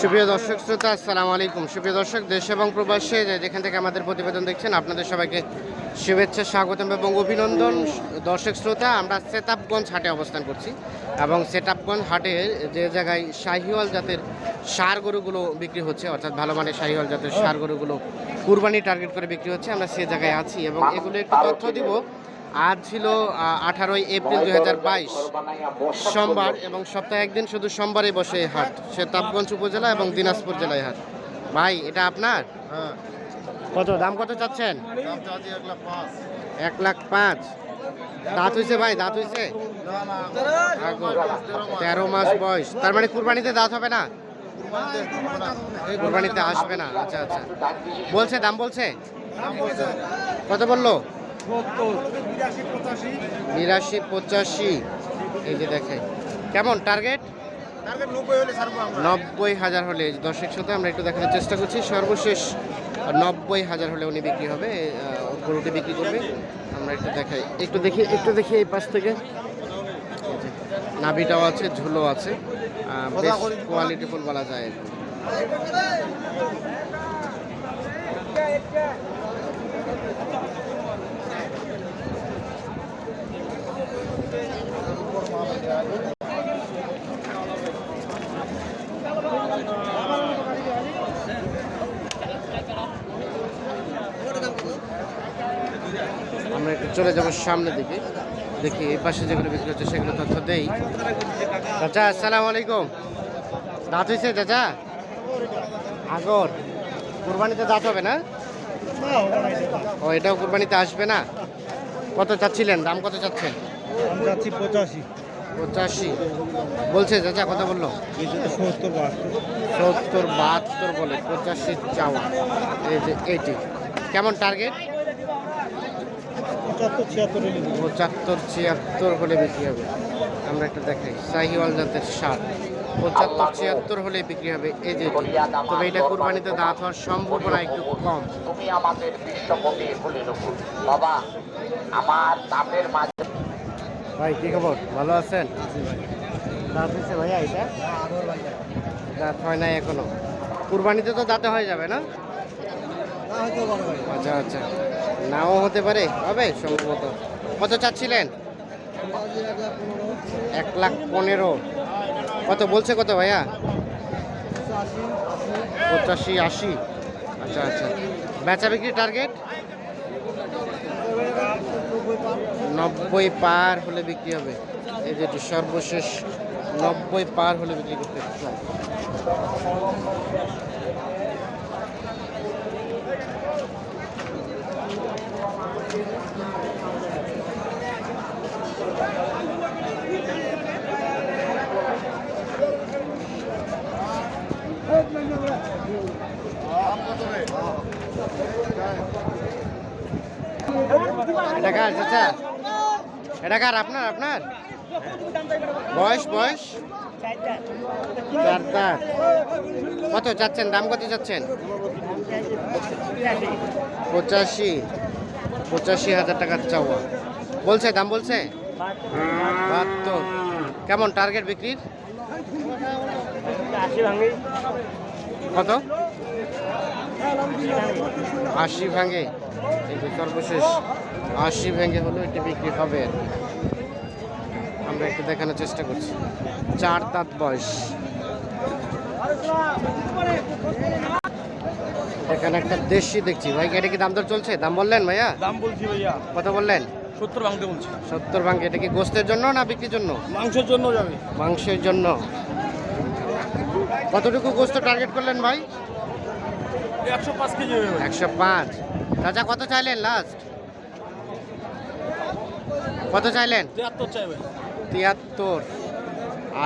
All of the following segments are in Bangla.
সুপ্রিয় দর্শক শ্রোতা, আসসালামু আলাইকুম। সুপ্রিয় দর্শক, দেশ এবং প্রবাসে যেখান থেকে আমাদের প্রতিবেদন দেখছেন, আপনাদের সবাইকে শুভেচ্ছা, স্বাগতম এবং অভিনন্দন। দর্শক শ্রোতা, আমরা সেতাবগঞ্জ হাটে অবস্থান করছি এবং সেতাবগঞ্জ হাটে যে জায়গায় শাহিওয়াল জাতের সার গরুগুলো বিক্রি হচ্ছে, অর্থাৎ ভালো মানের শাহিওয়াল জাতের সার গরুগুলো কুরবানি টার্গেট করে বিক্রি হচ্ছে, আমরা সে জায়গায় আছি এবং এগুলো একটু তথ্য দিব। আজ ছিল আঠারোই এপ্রিল দুই হাজার বাইশ। সোমবার এবং সপ্তাহে একদিন শুধু সোমবারে বসে এই হাট সেতাবগঞ্জ উপজেলা এবং দিনাজপুর জেলায় হাট। ভাই এটা আপনার? হ্যাঁ। কত দাম কত চাচ্ছেন? এক লাখ পাঁচ। এক লাখ পাঁচ দাঁত হয়েছে ভাই দাঁত হইছে? না না আগো, তেরো মাস বয়স। তার মানে কুরবানিতে দাঁত হবে না? কুরবানিতে আসবে না। আচ্ছা আচ্ছা। বলছে দাম বলছে দাম বলছে? কত বলল? বিরাশি পঁচাশি, এই যে দেখে কেমন টার্গেট নব্বই হাজার হলে দর্শক সাথে আমরা একটু দেখানোর চেষ্টা করছি। সর্বশেষ নব্বই হাজার হলে উনি বিক্রি হবে গরুটি বিক্রি করবে। আমরা একটু দেখাই। একটু দেখি একটু দেখি এই পাশ থেকে। নাভিটাও আছে, ঝুলো আছে। কোয়ালিটি ফুল বলা যায় আর কি। আমরা একটু চলে যাব সামনে দিকে। দেখি এই পাশে যেগুলো বিক্রি হচ্ছে সেগুলো তথ্য দেই। চাচা, আসসালামু আলাইকুম। দাঁত হয়েছে চাচা? আগর। কুরবানিতে দাঁত হবে না? ও, এটাও কুরবানিতে আসবে না? কত চাচ্ছিলেন? দাম কত চাচ্ছেন? যাচ্ছি পঁচাশি। পঁচাশি বলছে চাচা কত বলল? সত্তর বাহাত্তর সত্তর বাহাত্তর বলে পঁচাশি চাওয়া। এই যে এইটি কেমন টার্গেট পঁচাত্তর ছিয়াত্তর হলে বিক্রি হবে। আমরা একটা দেখাই শাহিওয়াল জাতের সার। পঁচাত্তর ছিয়াত্তর হলে বিক্রি হবে এই যে তবে এটা কুরবানিতে দাঁত হওয়ার সম্ভাবনা একটু কম। তুমি আমাদের বিশ্বপতি বাবা আমার নামের মাঝে ভাই কি খবর? ভালো আছেন? দাঁত হয়েছে ভাইয়া এটা? দাঁত হয় নাই এখনও। কুরবানিতে তো দাঁতে হয়ে যাবে না? আচ্ছা আচ্ছা। নাও হতে পারে? হবে সম্ভবত। কত চাচ্ছিলেন? এক লাখ পনেরো। কত বলছে কত ভাইয়া? পঁচাশি আশি। আচ্ছা আচ্ছা। বেচা বিক্রি টার্গেট নব্বই পার হলে বিক্রি হবে। এই যেটি সর্বশেষ নব্বই পার হলে বিক্রি করতে কার চাচা। এটা কার আপনার আপনার? বয়স বয়স? চার কত চাচ্ছেন? দাম কত চাচ্ছেন? পঁচাশি। পঁচাশি হাজার টাকার চাওয়া। বলছে, দাম বলছে? বাহাত্তর। কেমন টার্গেট বিক্রির? কত? আশি ভাঙে এই যে সর্বশেষ আশি ভেঙে হলো এটি বিক্রি হবে। আর কি। আমরা একটু দেখানোর চেষ্টা করছি। চার দাঁত বয়স। এখানে একটা দেশি দেখছি। ভাই এটা কি দাম দর চলছে? দাম বললেন ভাইয়া? দাম বলছি ভাইয়া। কত বললেন? সত্তর ভাঙতে বলছি। সত্তর ভাঙে। এটা কি গোস্তের জন্য না বিক্রির জন্য? মাংসের জন্য যাবে। মাংসের জন্য। কতটুকু গোস্ত টার্গেট করলেন ভাই? একশো পাঁচ কেজি একশো পাঁচ। চাচা কত চাইলেন লাস্ট কত চাইলেন? তিয়াত্তর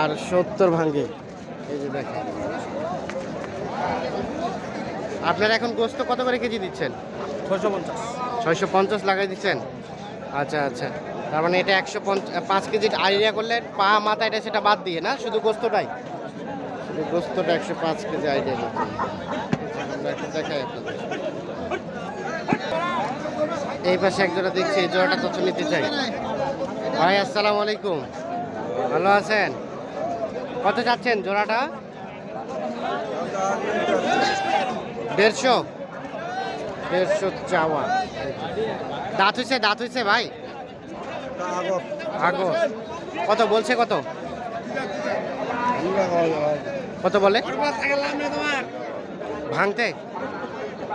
আর সত্তর ভাঙ্গে। এই যে দেখেন। আপনারা এখন গোস্ত কত করে কেজি দিচ্ছেন? ছয়শো পঞ্চাশ। ছয়শো পঞ্চাশ লাগাই দিচ্ছেন? আচ্ছা আচ্ছা। তার মানে এটা একশো পাঁচ কেজি আইডিয়া করলেন। পা মাথা এটা সেটা বাদ দিয়ে না? শুধু গোস্তটাই? গোস্তটা একশো পাঁচ কেজি আইডিয়া আমরা একটু দেখাই এই পাশে এক জোড়া দেখছি, এই জোড়াটা তথ্য নিতে চাই। ভাই, আসসালামু আলাইকুম। ভালো আছেন? কত যাচ্ছেন জোড়াটা? দেড়শো। দেড়শো চাওয়া। দাঁত হয়েছে দাঁত হয়েছে ভাই? আগর। কত, বলছে কত? কত বলে? ভাঙতে?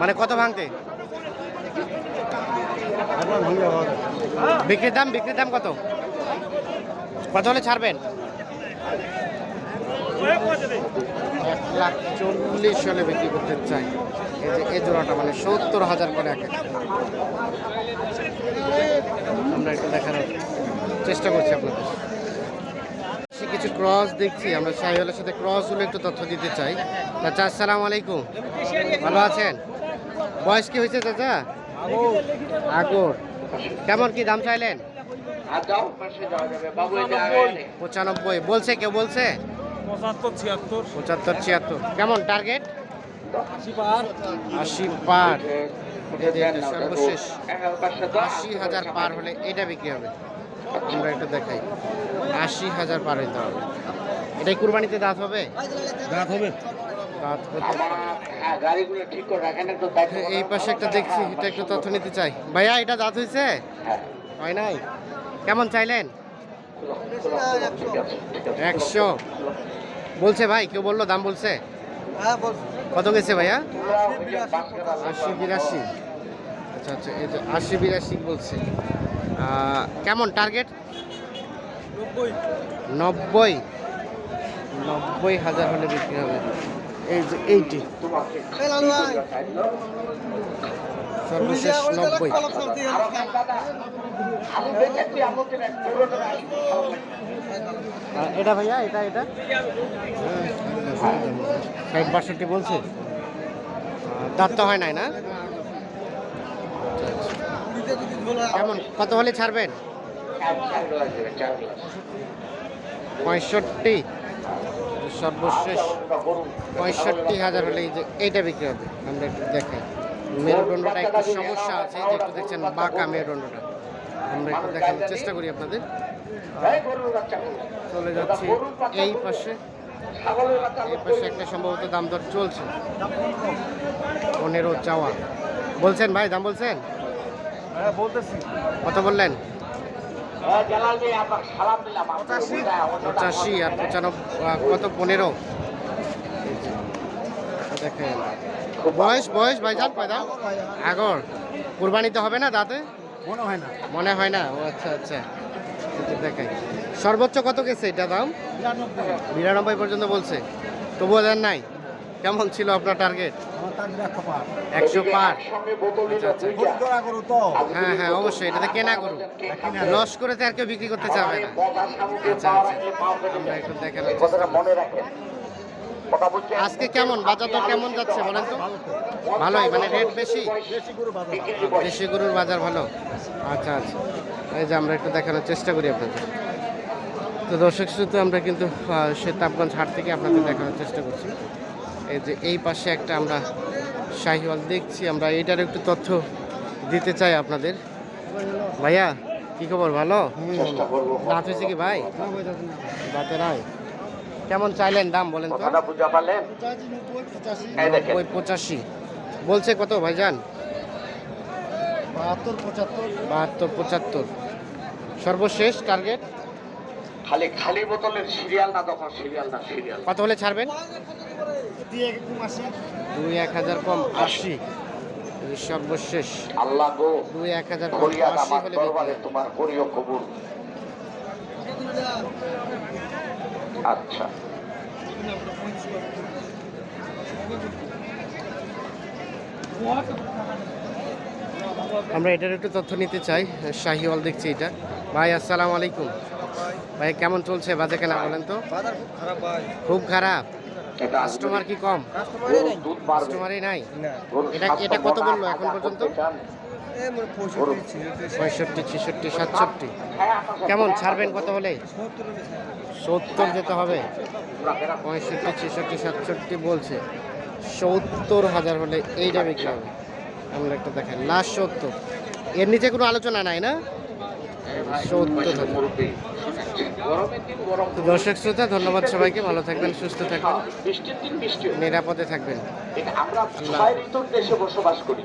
মানে কত ভাঙতে? বিক্রির দাম বিক্রির দাম কত? কত হলে ছাড়বেন? এক লাখ চল্লিশ হলে বিক্রি করতে চাই। এই যে এই জোড়াটা মানে সত্তর হাজার করে এক আমরা একটু দেখানোর চেষ্টা করছি আপনাদের। কিছু ক্রস দেখছি আমরা সাহিওয়ালের সাথে ক্রসগুলো একটু তথ্য দিতে চাই। চাচা আসসালামু আলাইকুম। ভালো আছেন? বয়স কি হয়েছে চাচা? আগর। কেমন কি দাম চাইলেন? পঁচানব্বই। বলছে কেউ বলছে? পঁচাত্তর ছিয়াত্তর। কেমন টার্গেট আশি পার। সর্বশেষ আশি হাজার পার হলে এটা বিক্রি হবে। আমরা একটু দেখাই। আশি হাজার পার হইতে হবে। এটাই কুরবানিতে দাঁত হবে? দাঁত হবে। দাঁত হতে আমার হ্যাঁ হ্যাঁ, এই পাশে একটা দেখছি এটা একটু তথ্য নিতে চাই। ভাইয়া এটা দাঁত হয়েছে হ্যাঁ। হয় নাই? কেমন চাইলেন? একশো। বলছে ভাই কেউ বলল দাম বলছে? কত গেছে ভাইয়া? আশি বিরাশি। আচ্ছা আচ্ছা এই যে আশি বিরাশি বলছে। কেমন টার্গেট নব্বই। নব্বই? হাজার হলে বিক্রি হবে। এই যে এইটি। সর্বশেষ নব্বই। এটা ভাইয়া এটা এটা? ষাট বাষট্টি বলছে। দাঁত তো হয় নাই না? কেমন? কত হলে ছাড়বেন? পঁয়ষট্টি। সর্বশেষ পঁয়ষট্টি হাজার হলে যে এইটা বিক্রি হবে। আমরা একটু দেখাই। মেরুদণ্ডটা একটু সমস্যা আছে, যে একটু দেখছেন বাঁকা মেরুদণ্ডটা। আমরা একটু দেখানোর চেষ্টা করি আপনাদের। চলে যাচ্ছি এই পাশে। এই পাশে একটা সম্ভবত দাম দর চলছে। পনেরো চাওয়া। বলছেন ভাই, দাম বলছেন? কত বললেন? দিলাম। পঁচাশি। আর পঁচানব্বই কত? পনেরো। দেখেন। বয়স বয়স ভাইজান কয় দাম আগর। কুরবানিতে হবে না দাঁতে? মনে হয় না। মনে হয় না? ও আচ্ছা আচ্ছা। দেখাই সর্বোচ্চ কত গেছে? এটা দাম? বিরানব্বই পর্যন্ত বলছে। তবুও দেন নাই? কেমন ছিল আপনার টার্গেট একশো পার আচ্ছা, আচ্ছা। হ্যাঁ হ্যাঁ অবশ্যই এটাতে কেনা করুন লস করে তো আর কেউ বিক্রি করতে চাবে না। আচ্ছা, আচ্ছা। আজকে কেমন? বাজার দর কেমন যাচ্ছে বলেন তো? ভালোই মানে রেট বেশি? দেশি গরুর বাজার ভালো? আচ্ছা আচ্ছা। এই যে আমরা একটু দেখানোর চেষ্টা করি আপনাদের। তো দর্শক শ্রোতা আমরা কিন্তু আহ, সেতাবগঞ্জ হাট থেকে আপনাদের দেখানোর চেষ্টা করছি। এই যে এই পাশে একটা আমরা শাহিওয়াল দেখছি। আমরা এইটার একটু তথ্য দিতে চাই আপনাদের। ভাইয়া কি খবর? ভালো? দাঁত হয়েছে কি ভাই? দাঁতে নাই। কেমন চাইলেন দাম বলেন তো? নব্বই পঁচাশি। বলছে কত ভাইজান? বাহাত্তর পঁচাত্তর। বাহাত্তর পঁচাত্তর। সর্বশেষ টার্গেট খালি খালি বোতলের সিরিয়াল না তখন সিরিয়াল না সিরিয়াল। কত হলে ছাড়বেন? দুই এক হাজার কম আশি। সর্বশেষ। আল্লাহ গো দুই এক হাজার কম আশি হলে। তোমার করিও কবুল। আচ্ছা। আমরা এটার একটু তথ্য নিতে চাই। শাহিওয়াল দেখছি এটা। ভাই আসসালামু আলাইকুম। ভাই কেমন চলছে বাজে কেনা বলেন তো? বাজার খুব খারাপ ভাই। খুব খারাপ? কাস্টমার কি কম? কাস্টমারই নেই। এটা- এটা কত বলল এখন পর্যন্ত? পঁয়ষট্টি ছেষট্টি। সাতষট্টি। কেমন ছাড়বেন কত হলে? সত্তর সত্তর যেতে হবে। পঁয়ষট্টি ছেষট্টি সাতষট্টি বলছে। সত্তর হাজার হলে এইটা বিক্রি হবে। আমরা একটা দেখেন লাস্ট সত্তর। এর নিচে কোনো আলোচনা নাই না? দর্শক শ্রোতা ধন্যবাদ সবাইকে। ভালো থাকবেন সুস্থ থাকবেন। নিরাপদে থাকবেন। আমরা দেশে বসবাস করি।